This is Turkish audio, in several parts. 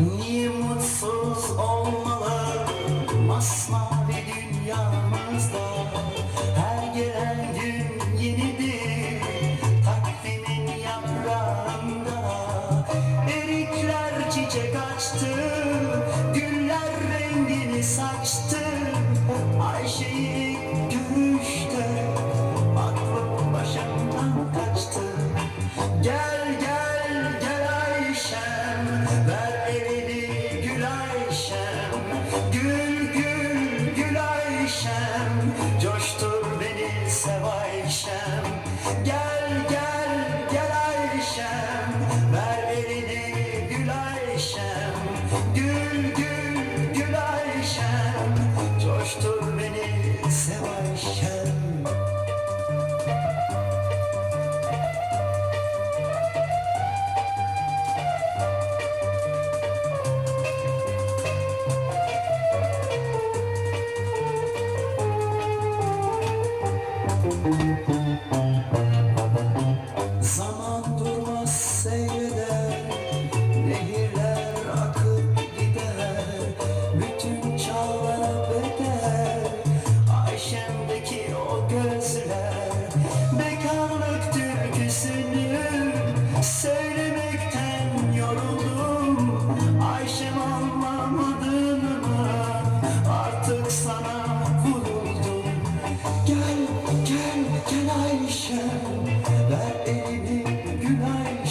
Niye mutsuz olmalı? Masmavi dünyamızda. Her gelen gün yenidir. Takvimin yaprağında. Erikler çiçek açtı, güller rengini saçtı gül Música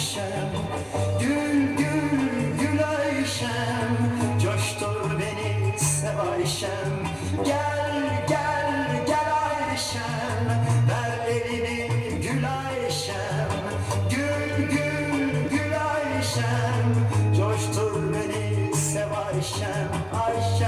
Ayşem Gül gül gül Ayşem. Coştur beni sev Ayşem. Gel gel gel Ayşem. Ver elini gül Ayşem. Gül gül gül Ayşem. Coştur beni sev Ayşem. Ayşem